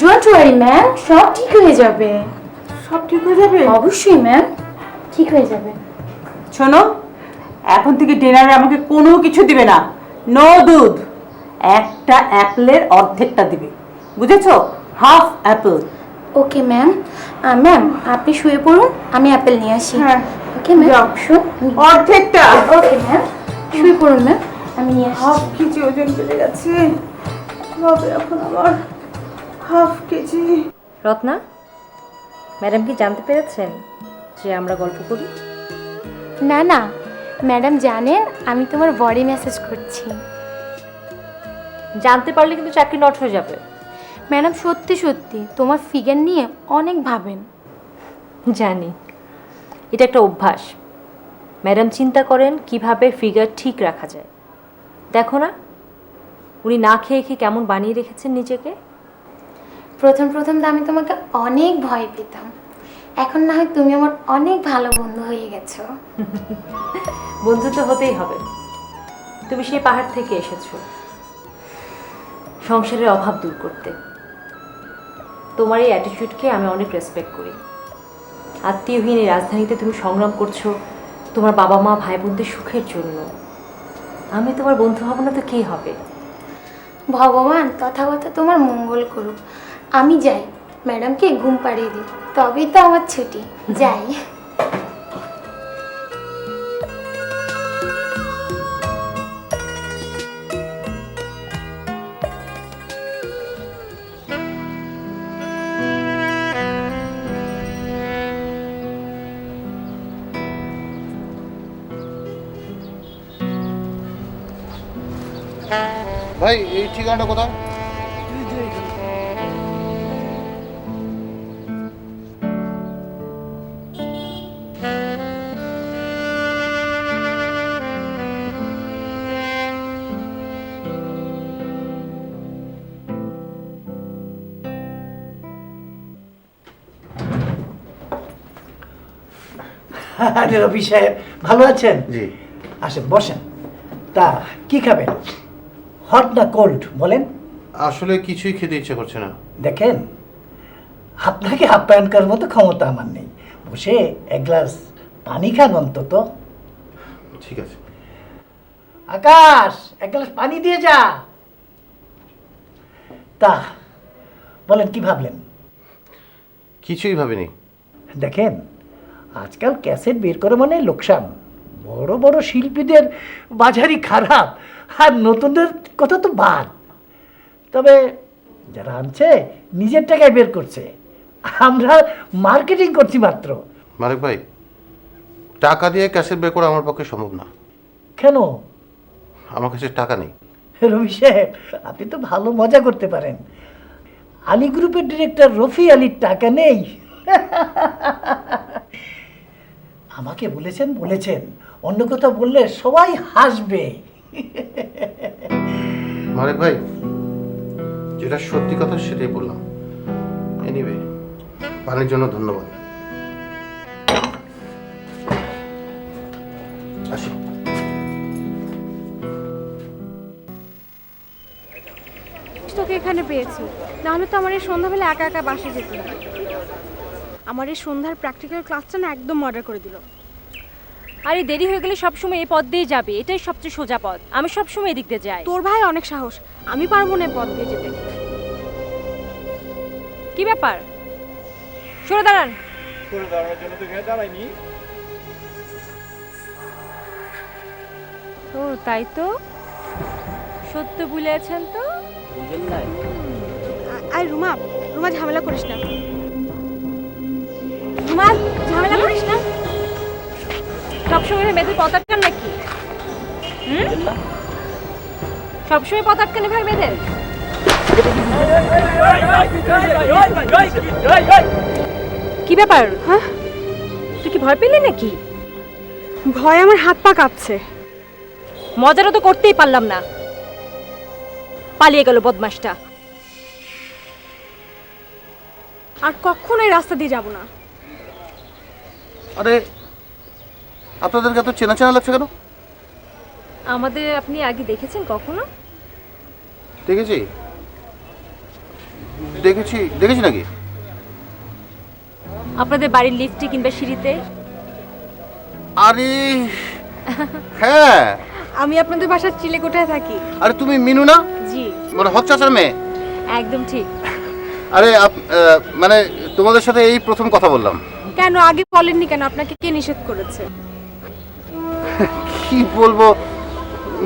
Don't worry ma'am সব ঠিক হয়ে যাবে। সব ঠিক হয়ে যাবে? অবশ্যই ম্যাম ঠিক হয়ে যাবে। শোনো এখন থেকে ডিনারে আমাকে কোনো কিছু দিবে না। নো দুধ। একটা অ্যাপেলের অর্ধেকটা দিবে। বুঝেছ? Half apple okay ma'am ma'am আপনি শুয়ে পড়ুন আমি অ্যাপেল নিয়ে আসি। হ্যাঁ, ওকে ম্যাম অর্ধেকটা। ওকে ম্যাম শুয়ে পড়ুন ম্যাম আমি নিয়ে আসি হাফ কেজি ওজন বেড়ে গেছে। হবে এখন আমার। Half KG. রত্না ম্যাডাম কি জানতে পেরেছেন যে আমরা গল্প করি? না না ম্যাডাম জানেন আমি তোমার বডি মেসেজ করছি। জানতে পারলে কিন্তু চাকরি নট হয়ে যাবে। ম্যাডাম সত্যি সত্যি তোমার ফিগার নিয়ে অনেক ভাবেন। জানি এটা একটা অভ্যাস। ম্যাডাম চিন্তা করেন কীভাবে ফিগার ঠিক রাখা যায়। দেখো না উনি না খেয়ে খেয়ে কেমন বানিয়ে রেখেছেন নিজেকে? প্রথম প্রথম তো আমি তোমাকে অনেক ভয় পেতাম। এখন না হয় তুমি আমার অনেক ভালো বন্ধু হয়ে গেছো। বন্ধু তো হতেই হবে। তুমি সেই পাহাড় থেকে এসেছ। সংসারের অভাব দূর করতে। তোমার এই অ্যাটিটিউডকে আমি অনেক রেসপেক্ট করি। আত্মীয়হীন এই রাজধানীতে তুমি সংগ্রাম করছ তোমার বাবা মা ভাই বোনদের সুখের জন্য। আমি তোমার বন্ধু হব না তো কে হবে? ভগবান তথাগত তোমার মঙ্গল করুক। আমি যাই। ম্যাডামকে ঘুম পাড়িয়ে দিই। তবেই তো আমার ছুটি। যাই। ভাই, এই ঠিকানাটা কোথায়? আরে রবি সাহেব ভালো আছেন? জি। আসেন বসেন। তা কি খাবেন? হট না কোল্ড বলেন। আসলে কিছুই খেতে ইচ্ছে করছে না। দেখেন আপনাকে আপ্যায়ন করার মতো ক্ষমতা আমার নেই। বসে এক গ্লাস পানি খান অন্তত। ঠিক আছে। আকাশ এক গ্লাস পানি দিয়ে যা। তা বলেন কি ভাবলেন? কিছুই ভাবিনি। দেখেন আজকাল ক্যাসেট বের করে মানে লোকসান। বড় বড় শিল্পীদের বাজারই খারাপ আর নতুনদের কথা তো বাদ। তবে যারা আনছে নিজের টাকায় বের করছে। আমরা মার্কেটিং করছি মাত্র। মালিক ভাই টাকা দিয়ে ক্যাসেট বের করা আমার পক্ষে সম্ভব না। কেন? আমার কাছে টাকা নেই। রবি সাহেব আপনি তো ভালো মজা করতে পারেন। আলী গ্রুপের ডিরেক্টর রফি আলীর টাকা নেই। আমাকে বলেছেন বলেছেন। অন্য কথা বললে সবাই হাসবে। মালিক ভাই যেটা সত্যি কথা সেটাই বললাম। এনিওয়ে পানির জন্য ধন্যবাদ। আসি। তোকে এখানে পেয়েছি। নাহলে তো আমার এই সন্ধ্যাবেলা একা একা বাসে যেতে আমার এই সন্ধ্যার প্র্যাকটিক্যাল ক্লাসটা না একদম মর্ডার করে দিল। আরে দেরি হয়ে গেলে সবসময় এই পথ দিয়ে যাবে এটাই সবচেয়ে সোজা পথ। আমি সবসময় এদিক দিয়ে যাই। তোর ভাই অনেক সাহস আমি পারব না এই পথ দিয়ে যেতে। কি ব্যাপার? সরে দাঁড়ান। ও তাই তো? সত্য ভুলেছেন তো? আ- আয় রুমা রুমা ঝামেলা করিস না। রুমা ঝামেলা করিস না। সবসময় মেয়েদের পথ আটকান নাকি? হুম? সবসময় পথ আটকানি ভাই মেয়েদের? কি ব্যাপার হ্যাঁ? তুই কি ভয় পেলি নাকি? ভয় আমার হাত পা কাঁপছে। মজাটা তো করতেই পারলাম না। পালিয়ে গেল বদমাসটা আর কখনো এই রাস্তা দিয়ে যাব না। আরে আপনাদেরকে এত চেনা চেনা লাগছে কেন? আমাদের আপনি আগে দেখেছেন কখনো? দেখেছি। দেখেছি দেখেছি নাকি? আপনাদের বাড়ির লিফটে কিংবা সিঁড়িতে? আরে হ্যাঁ। আমি আপনাদের বাসার চিলে কোঠায় থাকি। আরে তুমি মিনু না? জি। মানে হক চাচার মেয়ে? একদম ঠিক। আরে আপ- আহ, মানে তোমাদের সাথে এই প্রথম কথা বললাম। কেন? আগে বলেননি কেন? আপনাকে কে নিষেধ করেছে? কি বলব?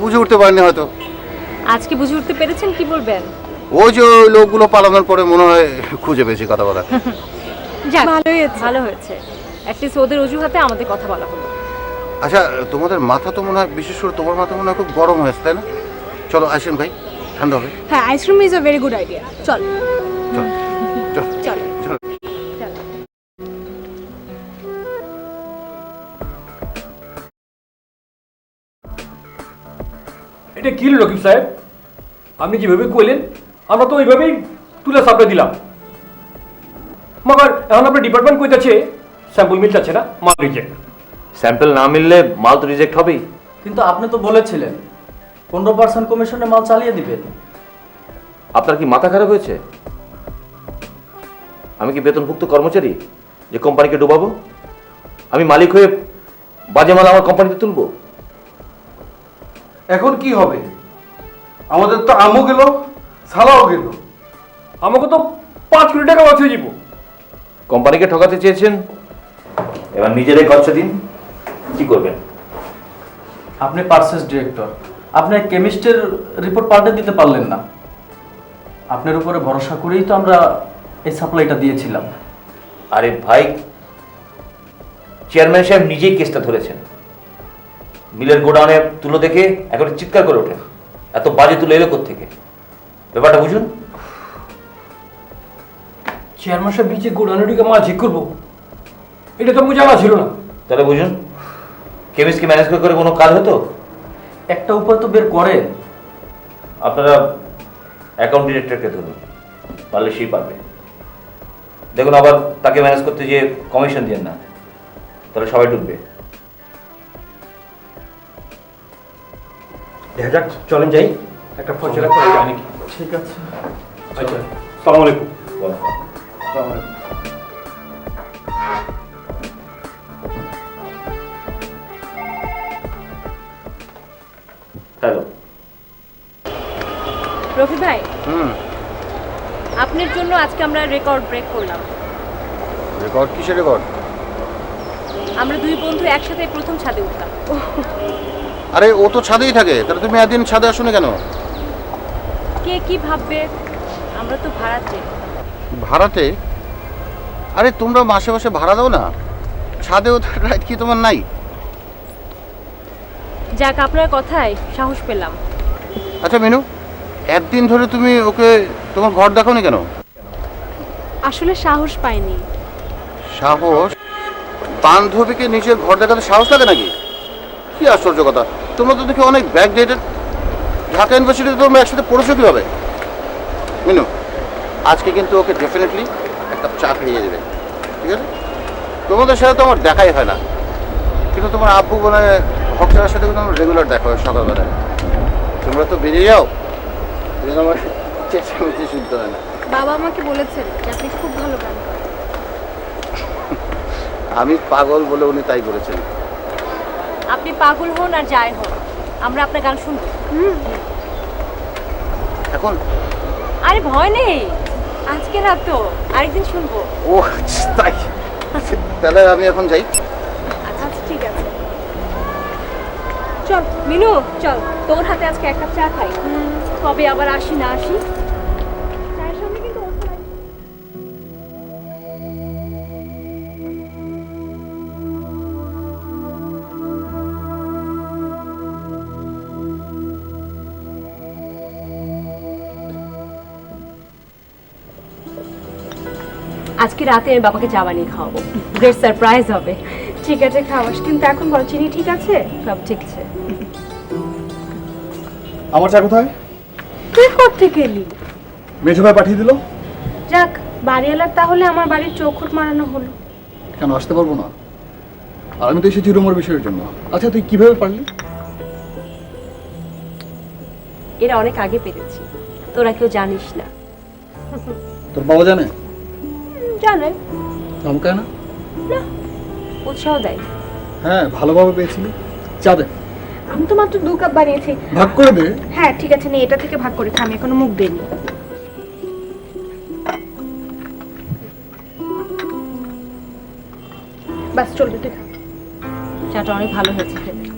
বুঝে উঠতে পারিনি হয়তো। আজকে বুঝে উঠতে পেরেছেন? কি বলবেন? ওই যে ওই লোকগুলো পালানোর পরে মনে হয় খুঁজে পেয়েছি কথা বলা যাক ভালোই হয়েছে। ভালো হয়েছে। অ্যাটলিস্ট ওদের অজুহাতে আমাদের কথা বলা হলো। আচ্ছা তোমাদের মাথা তো মনে হয় বিশেষ করে তোমার মাথা মনে হয় খুব গরম হয়েছে তাই না? চলো আসেন ভাই ঠান্ডা হবে। হ্যাঁ ice cream is a very good idea চল। এটা কি হলো রকিব সাহেব? আপনি যেভাবে কইলেন আমরা তো ওইভাবেই তুলে সাপ্লাই দিলাম। মগার এখন আপনার ডিপার্টমেন্ট কইতাছে স্যাম্পল মিলতাছে না মাল রিজেক্ট স্যাম্পল না মিললে মাল তো রিজেক্ট হবেই। কিন্তু আপনি তো বলেছিলেন পনেরো পার্সেন্ট কমিশনে মাল চালিয়ে দিবেন। আপনার কি মাথা খারাপ হয়েছে? আমি কি বেতনভুক্ত কর্মচারী যে কোম্পানিকে ডুবাবো? আমি মালিক হয়ে বাজে মাল আমার কোম্পানিতে তুলবো? এখন কি হবে? আমাদের তো আমও গেল সালাও গেল। আমাকে তো পাঁচ কোটি টাকা বাঁচিয়ে দিব। কোম্পানিকে ঠকাতে চেয়েছেন? এবার নিজেরাই খরচা দিন। কি করবেন? আপনি পার্সেস ডিরেক্টর। আপনি কেমিস্টের রিপোর্ট পাল্টে দিতে পারলেন না। আপনার উপরে ভরসা করেই তো আমরা এই সাপ্লাইটা দিয়েছিলাম। আরে ভাই চেয়ারম্যান সাহেব নিজেই কেসটা ধরেছেন। মিলের গোডাউনে তুলো দেখে এখন চিৎকার করে ওঠে। এত বাজে তুলো এলো থেকে ব্যাপারটা বুঝুন। চেয়ারম্যান সাহেব নিচে গোডাউনটিকে মাল চেক করব। এটা তো আমার জানা ছিল না। তাহলে বুঝুন কেমিস্টকে ম্যানেজ করে কোনো কাজ হতো? একটা উপায় তো বের করেন। আপনারা অ্যাকাউন্ট ডিরেক্টরকে ধরুন পারলে সেই পারবে দেখুন আবার তাকে ম্যানেজ করতে গিয়ে কমিশন দিয়ে না তাহলে সবাই ডুববে। দেখা যাক চলেন যাই। একটা ফসলা করা যায় নাকি? ঠিক আছে। আচ্ছা সালাম আলাইকুম। হ্যালো। রফি ভাই হুম। আপনার জন্য আজকে আমরা রেকর্ড ব্রেক করলাম। রেকর্ড কিসের রেকর্ড আমরা দুই বন্ধু একসাথে প্রথম ছাদে উঠলাম। আরে ও তো ছাদেই থাকে। তাহলে তুমি একদিন ছাদে আসো না কেন? কে কি ভাববে? আমরা তো ভাড়াতে ভাড়াতে আরে তোমরা মাসে মাসে ভাড়া দাও না। ছাদেও রাইট কি তোমার নাই? যাক আপনার কথায় সাহস পেলাম। আচ্ছা মিনু একদিন ধরে তুমি ওকে তোমার ঘর দেখো না কেন? আসলে সাহস পাইনি। সাহস? বান্ধবীকে নিজের ঘর দেখাতে সাহস লাগে নাকি? কি আশ্চর্য কথা? তোমরা তো দেখি অনেক ব্যাক ডেটেড ঢাকা ইউনিভার্সিটিতে তোমরা একসাথে পড়েছো কীভাবে? মিনু আজকে কিন্তু ওকে ডেফিনেটলি একটা চা খাইয়ে দেবে। ঠিক আছে? তোমাদের সাথে তো আমার দেখাই হয় না। কিন্তু তোমার আব্বু বলে হকসারের সাথে কিন্তু আমার রেগুলার দেখা হয় সকালবেলায়। তোমরা তো বেরিয়ে যাও। জন্য আমার চেঁচামেচি শুনতে হয় না। বাবা আমাকে বলেছেন আপনি খুব ভালো গান আমি পাগল বলে উনি তাই বলেছেন। আপনি পাগল হন আর যাই হন আমরা আপনার গান শুনব। এখন? আরে ভয় নেই। আজকে রাত তো আরেকদিন শুনব। ও তাই। তাহলে আমি এখন যাই। আচ্ছা ঠিক আছে। চল মিনু চল। তোর হাতে আজকে এক কাপ চা খাই। কবে আবার আসি না আসি? আজকে রাতে আমি বাবাকে চা বানিয়ে খাওয়াবো। গ্রেট সারপ্রাইজ হবে। ঠিক আছে খাওয়াস। কিন্তু এখন বলো চিনি ঠিক আছে? সব ঠিক আছে। আমার চা কোথায়? তুই করতে গেলি মেঝো ভাই পাঠিয়ে দিল। যাক বাড়িওয়ালার তাহলে আমার বাড়ির চৌখুট মারানো হলো। কেন আসতে পারব না? আর আমি তো এসেছি রুমের বিষয়ের জন্য। আচ্ছা তুই কীভাবে পারলি? এরা অনেক আগে পেরেছি। তোরা কেউ জানিস না। তোর বাবা জানে? জানে ধমকায় না? উৎসাহ দেয়। হ্যাঁ ভালোভাবে পেয়েছিলি। চা দে। আমি তো মাত্র দু কাপ বানিয়েছি। ভাগ করে দে। হ্যাঁ ঠিক আছে নে এটা থেকে ভাগ করে খা আমি এখনও মুখ দিইনি। বাস চলবে তুই খা। চাটা অনেক ভালো হয়েছে খেতে।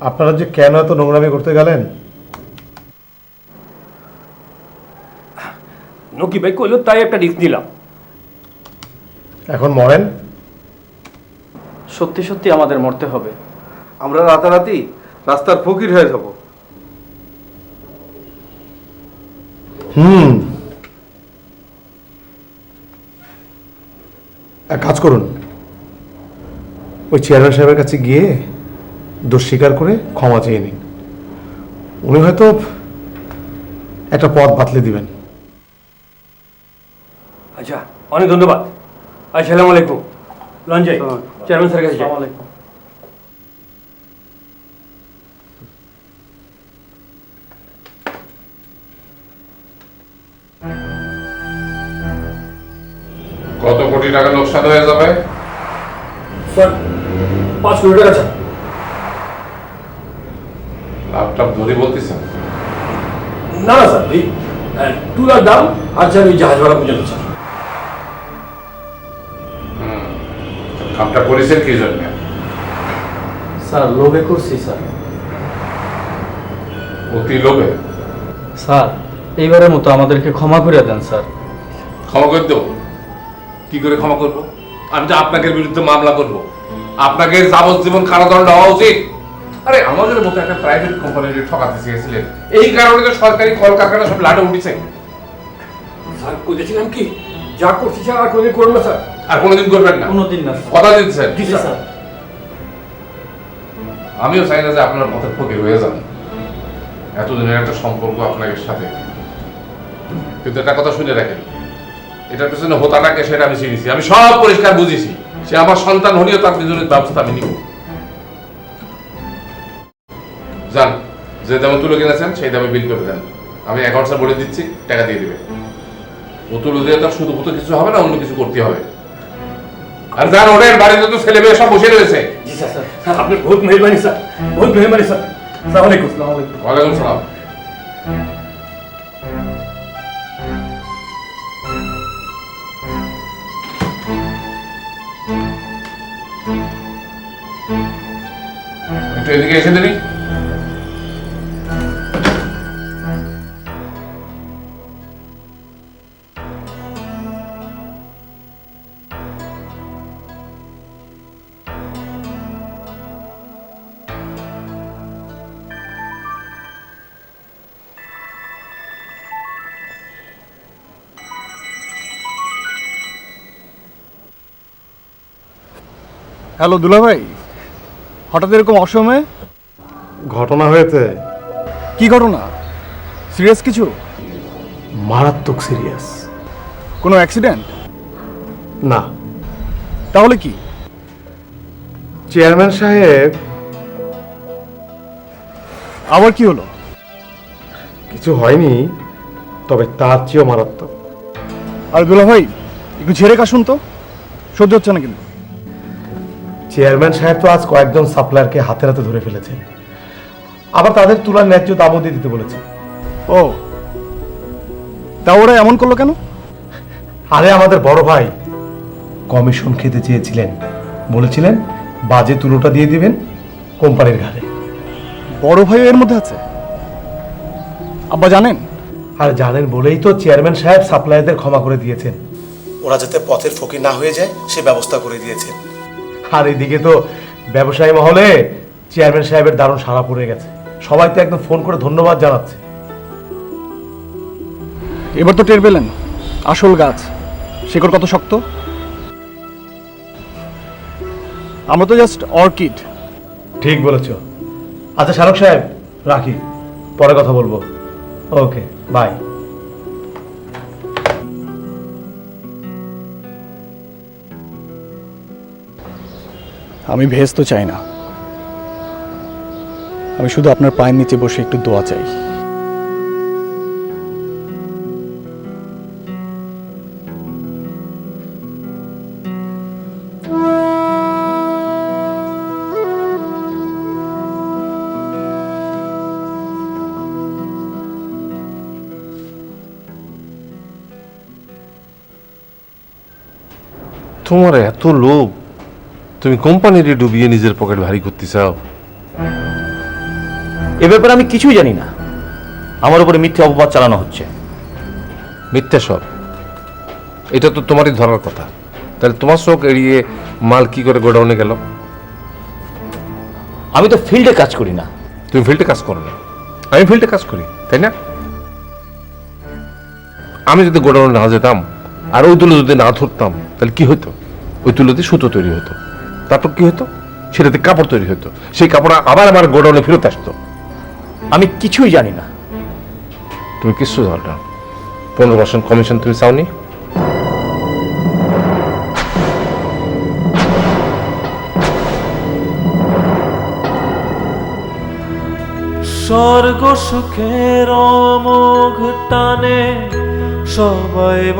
আপনারা যে কেন এত নোংরামি করতে গেলেন? নকি ভাই কইলো তাই একটা রিস্ক নিলাম। এখন মরেন? সত্যি সত্যি আমাদের মরতে হবে। আমরা রাতারাতি রাস্তার ফকির হয়ে যাব। হুম। এক কাজ করুন। ওই চেয়ারম্যান সাহেবের কাছে গিয়ে দোষ স্বীকার করে ক্ষমা চেয়ে নিন। উনি হয়তো একটা পথ বাতলে দিবেন। আচ্ছা অনেক ধন্যবাদ। আসসালামু আলাইকুম। লঞ্জয় চেয়ারম্যান স্যারের কাছে আলাইকুম। কত কোটি টাকা লোকসান হয়ে যাবে? স্যার পাঁচ কোটি টাকা লাভটাপ ধরে বলতেছেন। না না স্যার এই তুলার দাম আর স্যার ওই জাহাজ ভাড়া পর্যন্ত স্যার। কামটা করেছেন কি জন্য? স্যার লোভে করছি স্যার। অতি লোভে? স্যার এইবারের মতো আমাদেরকে ক্ষমা করে দেন স্যার। ক্ষমা করে দেবো? কি করে ক্ষমা করব? আমি তো আপনাকে বিরুদ্ধে মামলা করব। আপনাকে যাবজ্জীবন কারাদণ্ড হওয়া উচিত। আরে আমাদের মতো একটা প্রাইভেট কোম্পানির ঠকাতে চেয়েছিলেন। এই কারণে তো সরকারি কলকারখানা সব লাটে উঠেছে। স্যার কইতেছিলাম কি? যা করছি স্যার আর কোনোদিন করব স্যার। আর কোনোদিন করবেন না? কোনোদিন না স্যার। কথা দিচ্ছেন? জি স্যার। আমিও চাই না যে আপনার পথের ফকির হয়ে যান। এতদিনের একটা সম্পর্ক আপনাদের সাথে। কিন্তু একটা কথা শুনে রাখেন। এটার পেছনে হোতাটাকে সেটা আমি চিনিছি। আমি সব পরিষ্কার বুঝেছি। সে আমার সন্তান হলেও তার নিজের ব্যবস্থা আমি নিব। যান যে দামে তুলে কিনেছেন সেই দামে বিল করে দেন। আমি অ্যাকাউন্টসে বলে দিচ্ছি টাকা দিয়ে দেবে ও তুলে দিয়ে তার শুধু পুতো কিছু হবে না অন্য কিছু করতে হবে। আর যান ওদের বাড়িতে তো ছেলে মেয়ে সব বসে রয়েছে। জি স্যার স্যার। আপনি বহুত মেহরবানি স্যার। বহুত মেহরবানি স্যার। সালাম আলাইকুম। ওয়ালাইকুম সালাম। একটু এদিকে এসে দিবি হ্যালো দুলা ভাই হঠাৎ এরকম অসময়ে? ঘটনা হয়েছে। কি ঘটনা? সিরিয়াস কিছু? মারাত্মক সিরিয়াস। কোনো অ্যাক্সিডেন্ট? না। তাহলে কি? চেয়ারম্যান সাহেব। আবার কি হলো? কিছু হয়নি তবে তার চেয়েও মারাত্মক। আর দুলা ভাই একটু ঝেড়ে কাশুন তো। সহ্য হচ্ছে না কিন্তু। চেয়ারম্যান সাহেব তো আজ কয়েকজন সাপ্লায়ারকে হাতে হাতে ধরে ফেলেছেন। আবার তাদের তুলার ন্যায্য দামও দিয়ে দিতে বলেছে ও তা ওরা এমন করল কেন? আরে আমাদের বড় ভাই কমিশন খেতে চেয়েছিলেন। বলেছিলেন বাজে তুলোটা দিয়ে দিবেন কোম্পানির ঘাড়ে। বড় ভাই এর মধ্যে আছে? আব্বা জানেন? আর জানেন বলেই তো চেয়ারম্যান সাহেব সাপ্লায়ারদের ক্ষমা করে দিয়েছেন। ওরা যাতে পথের ফকির না হয়ে যায় সে ব্যবস্থা করে দিয়েছেন। আর এদিকে তো ব্যবসায়ী মহলে চেয়ারম্যান সাহেবের দারুণ সাড়া পড়ে গেছে। সবাই তো একদম ফোন করে ধন্যবাদ জানাচ্ছে। এবার তো টের পেলেন আসল গাছ শিকড় কত শক্ত? আমরা তো জাস্ট অর্কিড ঠিক বলেছ। আচ্ছা শারক সাহেব রাখি পরে কথা বলব। ওকে বাই আমি ভেজ তো চাই না। আমি শুধু আপনার পায়ের নিচে বসে একটু দোয়া চাই। তোমার এত লোভ। তুমি কোম্পানিরে ডুবিয়ে নিজের পকেট ভারী করতে চাও এ ব্যাপারে আমি কিছুই জানি না। আমার উপরে মিথ্যে অপবাদ চালানো হচ্ছে। মিথ্যা সব। এটা তো তোমারই ধরার কথা। তাহলে তোমার চোখ এড়িয়ে মাল কি করে গোডাউনে গেল? আমি তো ফিল্ডে কাজ করি না। তুমি ফিল্ডে কাজ করো না। আমি ফিল্ডে কাজ করি তাই না? আমি যদি গোডাউনে না যেতাম আর ওই তুলো যদি না ধরতাম তাহলে কি হতো ওই তুলোতে সুতো তৈরি হতো। তারপর কি হতো? সেটাতে কাপড় তৈরি হতো। সেই কাপড় আবার আমার গোডাউনে ফেরত আসতো। আমি কিছুই জানি না। তুমি কিচ্ছু জানো না। পনেরো পার্সেন্ট কমিশন তুমি চাওনি? স্বর্গ সুখের অমোঘ টানে সবাই